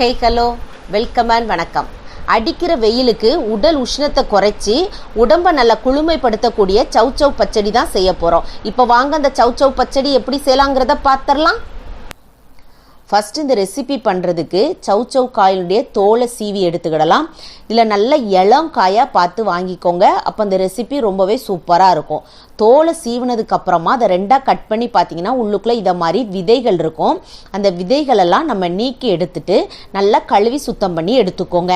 Hey hello welcome and வணக்கம். அடிக்கிற வெயிலுக்கு உடல் உஷ்ணத்தை குறைச்சி உடம்பை நல்லா குளுமைப்படுத்தக்கூடிய சௌச்சௌ பச்சடி தான் செய்ய போகிறோம் இப்போ வாங்க அந்த சௌச்சௌ பச்சடி எப்படி செய்யலாங்கிறத பார்த்துடலாம் ஃபஸ்ட்டு இந்த ரெசிபி பண்ணுறதுக்கு சௌச்சௌ காயினுடைய தோலை சீவி எடுத்துக்கிடலாம். இதில் நல்ல இளம் காயாக பார்த்து வாங்கிக்கோங்க. அப்போ அந்த ரெசிபி ரொம்பவே சூப்பராக இருக்கும். தோலை சீவினதுக்கு அப்புறமா அதை ரெண்டாக கட் பண்ணி பார்த்தீங்கன்னா உள்ளுக்குள்ளே இதை மாதிரி விதைகள் இருக்கும். அந்த விதைகளெல்லாம் நம்ம நீக்கி எடுத்துட்டு நல்லா கழுவி சுத்தம் பண்ணி எடுத்துக்கோங்க.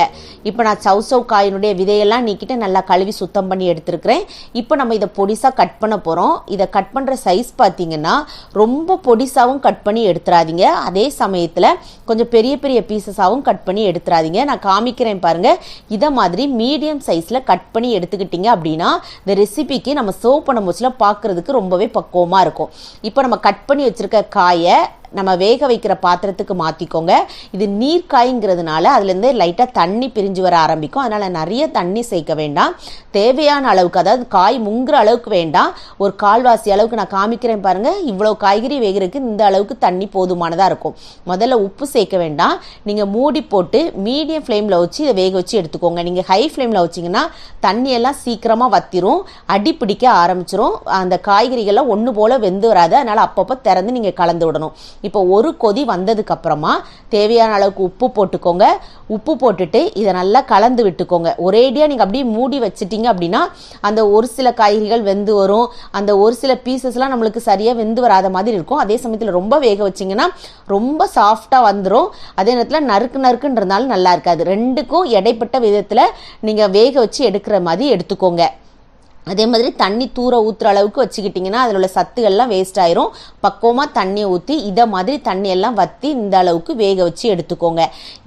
இப்போ நான் சௌசௌ காயினுடைய விதையெல்லாம் நீக்கிட்டு நல்லா கழுவி சுத்தம் பண்ணி எடுத்துருக்கிறேன். இப்போ நம்ம இதை பொடிசாக கட் பண்ண போகிறோம் இதை கட் பண்ணுற சைஸ் பார்த்தீங்கன்னா ரொம்ப பொடிசாகவும் கட் பண்ணி எடுத்துடாதீங்க அதே சமயத்தில் கொஞ்சம் பெரிய பெரிய பீசஸாகவும் கட் பண்ணி எடுத்துடாதீங்க நான் காமிக்கிறேன் பாருங்கள் இதை மாதிரி மீடியம் சைஸில் கட் பண்ணி எடுத்துக்கிட்டீங்க அப்படின்னா இந்த ரெசிபிக்கு நம்ம சர்வ் பண்ணும்போது போச்சுல பார்க்குறதுக்கு ரொம்பவே பக்குவமாக இருக்கும். இப்போ நம்ம கட் பண்ணி வச்சுருக்க காயை நம்ம வேக வைக்கிற பாத்திரத்துக்கு மாற்றிக்கோங்க இது நீர்க்காய்ங்கிறதுனால அதுலேருந்து லைட்டாக தண்ணி பிரிஞ்சு வர ஆரம்பிக்கும். அதனால் நிறைய தண்ணி சேர்க்க வேண்டாம். தேவையான அளவுக்கு அதாவது காய் முங்குற அளவுக்கு வேண்டாம். ஒரு கால்வாசி அளவுக்கு நான் காமிக்கிறேன் பாருங்கள் இவ்வளோ காய்கறி வேகிறதுக்கு இந்த அளவுக்கு தண்ணி போதுமானதாக இருக்கும். முதல்ல உப்பு சேர்க்க வேண்டாம். நீங்கள் மூடி போட்டு மீடியம் ஃப்ளேமில் வச்சு இதை வேக வச்சு எடுத்துக்கோங்க. நீங்கள் ஹை ஃப்ளேமில் வச்சிங்கன்னா தண்ணியெல்லாம் சீக்கிரமாக வத்திரும். அடி பிடிக்க ஆரம்பிச்சிரும். அந்த காய்கறிகள்லாம் ஒன்று போல் வெந்து வராது. அதனால் அப்பப்போ திறந்து நீங்கள் கலந்து விடணும். இப்போ ஒரு கொதி வந்ததுக்கு அப்புறமா தேவையான அளவுக்கு உப்பு போட்டுக்கோங்க. உப்பு போட்டுட்டு இதை நல்லா கலந்து விட்டுக்கோங்க. ஒரேடியாக நீங்கள் அப்படியே மூடி வச்சிட்டீங்க அப்படின்னா அந்த ஒரு சில காய்கறிகள் வெந்து வரும். அந்த ஒரு சில பீசஸ்லாம் நம்மளுக்கு சரியாக வெந்து வராத மாதிரி இருக்கும். அதே சமயத்தில் ரொம்ப வேக வச்சிங்கன்னா ரொம்ப சாஃப்டாக வந்துடும் அதே நேரத்தில் நறுக்கு நறுக்குன்றதுனால நல்லா இருக்காது. ரெண்டுக்கும் இடைப்பட்ட விதத்தில் நீங்கள் வேக வச்சு எடுக்கிற மாதிரி எடுத்துக்கோங்க. அதே மாதிரி தண்ணி தூர ஊற்றுற அளவுக்கு வச்சுக்கிட்டிங்கன்னா அதில் உள்ள சத்துகள்லாம் வேஸ்ட் ஆயிரும். பக்குவமாக தண்ணியை ஊற்றி இதை மாதிரி தண்ணியெல்லாம் வற்றி இந்த அளவுக்கு வேக வச்சு எடுத்துக்கோங்க.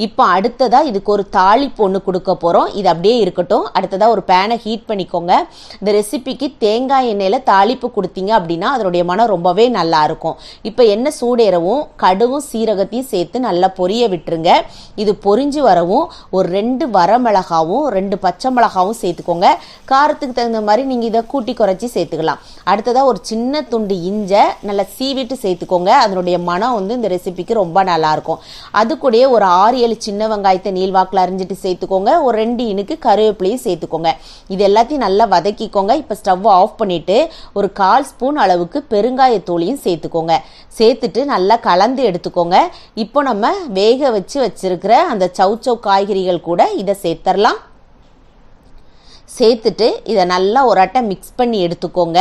இப்போ அடுத்ததாக இதுக்கு ஒரு தாளிப்பு ஒன்று கொடுக்க போகிறோம் இது அப்படியே இருக்கட்டும். அடுத்ததாக ஒரு பேனை ஹீட் பண்ணிக்கோங்க. இந்த ரெசிபிக்கு தேங்காய் எண்ணெயில் தாளிப்பு கொடுத்தீங்க அப்படின்னா அதனுடைய மனம் ரொம்பவே நல்லா இருக்கும். இப்போ எண்ணெய் சூடேறவும் கடுவும் சீரகத்தையும் சேர்த்து நல்லா பொரிய விட்டுருங்க. இது பொரிஞ்சு வரவும் ஒரு ரெண்டு வரமிளகாவும் ரெண்டு பச்சை மிளகாவும் சேர்த்துக்கோங்க. காரத்துக்கு தகுந்த மாதிரி நீங்கள் இதை கூட்டி குறைச்சி சேர்த்துக்கலாம். அடுத்ததாக ஒரு சின்ன துண்டு இஞ்சை நல்லா சீவிட்டு சேர்த்துக்கோங்க. அதனுடைய மனம் வந்து இந்த ரெசிபிக்கு ரொம்ப நல்லாயிருக்கும். அது கூடயே ஒரு ஆறு ஏழு சின்ன வெங்காயத்தை நீள்வாக்கில் அரிஞ்சிட்டு சேர்த்துக்கோங்க. ஒரு ரெண்டு இனுக்கு கருவேப்பிலையும் சேர்த்துக்கோங்க. இது எல்லாத்தையும் நல்லா வதக்கிக்கோங்க. இப்போ ஸ்டவ் ஆஃப் பண்ணிவிட்டு ஒரு கால் ஸ்பூன் அளவுக்கு பெருங்காயத்தூளையும் சேர்த்துக்கோங்க. சேர்த்துட்டு நல்லா கலந்து எடுத்துக்கோங்க. இப்போ நம்ம வேக வச்சு வச்சிருக்கிற அந்த சௌச்சௌ காய்கறிகள் கூட இதை சேர்த்துடலாம் சேர்த்துட்டு இதை நல்லா ஒரு அட்டை மிக்ஸ் பண்ணி எடுத்துக்கோங்க.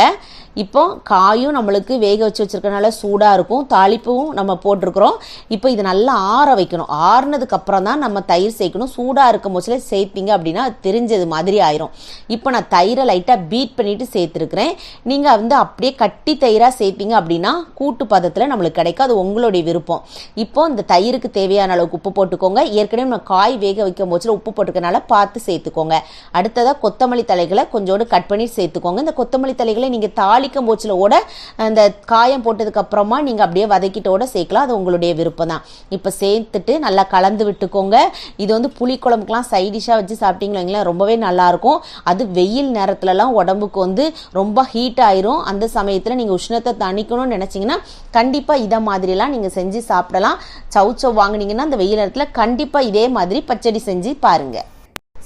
இப்போ காயும் நம்மளுக்கு வேக வச்சு வச்சுருக்கனால சூடாக இருக்கும். தாளிப்பும் நம்ம போட்டிருக்கிறோம். இப்போ இது நல்லா ஆற வைக்கணும். ஆறுனதுக்கப்புறம் தான் நம்ம தயிர் சேர்க்கணும். சூடாக இருக்கும் போச்சில் சேர்த்திங்க அப்படின்னா தெரிஞ்சது மாதிரி ஆயிரும். இப்போ நான் தயிரை லைட்டாக பீட் பண்ணிவிட்டு சேர்த்துருக்குறேன். நீங்கள் வந்து அப்படியே கட்டி தயிராக சேர்த்திங்க அப்படின்னா கூட்டு பதத்தில் நம்மளுக்கு கிடைக்கும் அது உங்களுடைய விருப்பம். இப்போ இந்த தயிருக்கு தேவையான அளவுக்கு உப்பு போட்டுக்கோங்க. ஏற்கனவே நம்ம காய் வேக வைக்கும் போச்சில் உப்பு போட்டுக்கனால பார்த்து சேர்த்துக்கோங்க. அடுத்ததாக கொத்தமல்லி தலைகளை கொஞ்சோடு கட் பண்ணி சேர்த்துக்கோங்க. இந்த கொத்தமல்லி தலைகளை நீங்கள் தாளிக்கும் போச்சில் ஓட அந்த காயம் போட்டதுக்கு அப்புறமா நீங்கள் அப்படியே வதக்கிட்டோட சேர்க்கலாம். அது உங்களுடைய விருப்பம் தான் இப்போ சேர்த்துட்டு நல்லா கலந்து விட்டுக்கோங்க. இது வந்து புளி குழம்புக்கெலாம் சைடிஷாக வச்சு சாப்பிட்டீங்களா வைங்களேன் ரொம்பவே நல்லாயிருக்கும். அது வெயில் நேரத்துலலாம் உடம்புக்கு வந்து ரொம்ப ஹீட் ஆயிரும். அந்த சமயத்தில் நீங்கள் உஷ்ணத்தை தணிக்கணும்னு நினச்சிங்கன்னா கண்டிப்பாக இதை மாதிரிலாம் நீங்கள் செஞ்சு சாப்பிடலாம். சவுச்சவ் வாங்கினீங்கன்னா அந்த வெயில் நேரத்தில் கண்டிப்பாக இதே மாதிரி பச்சடி செஞ்சு பாருங்கள்